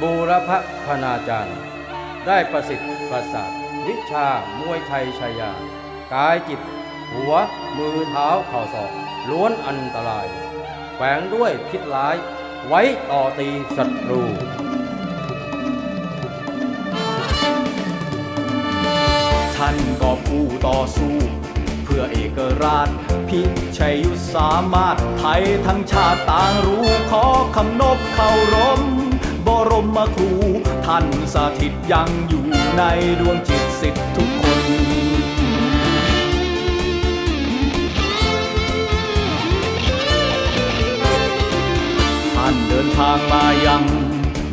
บูรพพนาจารย์ ได้ประสิทธิ์ประสาทวิชามวยไทยชายา กายจิต หัว มือเท้าเข่าศอก ล้วนอันตราย แฝงด้วยพิษร้าย ไว้ต่อตีศัตรูท่านก็ผู้ต่อสู้ เพื่อเอกราช พิชัยยุทธสามารถไทยทั้งชาติต่างรู้ขอคำนบเคารม รมครู ท่านสถิตยังอยู่ในดวงจิตสิทธิทุกคนท่านเดินทางมายัง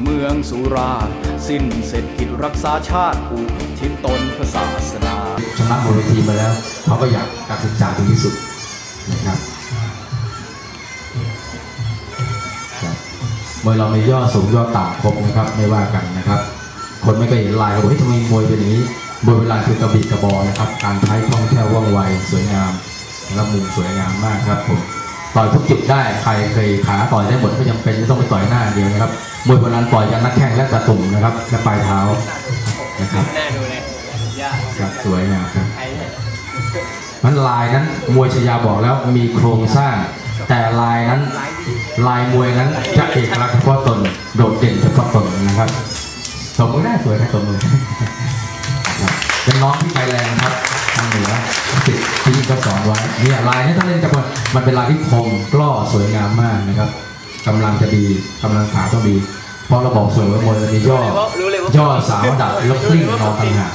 เมืองสุรา สิ้นเสร็จกิจรักษาชาติอุทิศตนพื่อศาสนาชนะบนเวทีมาแล้วเขาก็อยากการศึกษาถึงที่สุดนะครับ มวยเรามีย่อสูงย่อต่ำครบนะครับไม่ว่ากันนะครับ คนไม่เคยเห็นลายเราบอกเฮ้ยทำไมมวยเป็นอย่างนี้มวยเวลาคือกระบี่กระบอนะครับ การใช้คล่องแคล่วว่องไวสวยงามนะครับมุมสวยงามมากครับผมต่อยทุกจุดได้ใครเคยขาต่อยได้หมดไม่จำเป็นจะต้องไปต่อยหน้าเดียวนะครับมวยโบราณต่อยจากนักแข้งและตะตุ่มนะครับและปลายเท้านะครับครับสวยงามครับไอ้เนี่ยมันลายนั้นมวยชยาบอกแล้วมีโครงสร้าง แต่ลายนั้นลายมวยนั้นจะเอกลักษ มมือครับเป็นน้องที่ไทยแลนด์ครับทางเหนือติดที่ก็สอนไว้เนี่ยลายนี้ต้องเล่นกับมันมันเป็นลายที่คมกล้อสวยงามมากนะครับกำลังจะดีกำลังขาต้องดีเพราะเราบอกส่วนว่ามวยมันมีย่อรู้เลยว่าย่อสามระดับแล้วกลิ้งนอนต่างหาก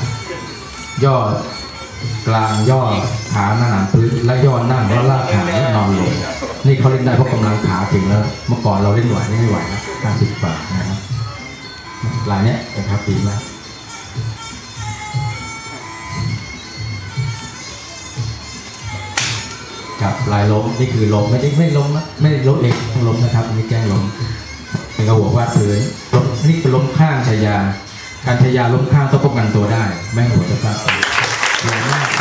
ย่อกลางย่อขาหน้าหนังพื้นและย่อนั่งแล้วลากขาแล้วนอนลงนี่เขาเล่นได้เพราะกำลังขาถึงแล้ว เมื่อก่อนเราเล่นไหวนี่ไม่ไหวนะห้าสิบบาทนะครับลายเนี้ยนะครับดีมาก กับลายล้มนี่คือล้มไม่ได้ไม่ล้มนะไม่ได้ล้มเองต้งล้มนะครับนี่แกล้งล้มเป็นกระหัววาดพื้นล้มนี่คือล้มข้างชายา การชายาล้มข้างต้องป้องกันตัวได้ ไม่หัวจะฟาดพื้นแรงมาก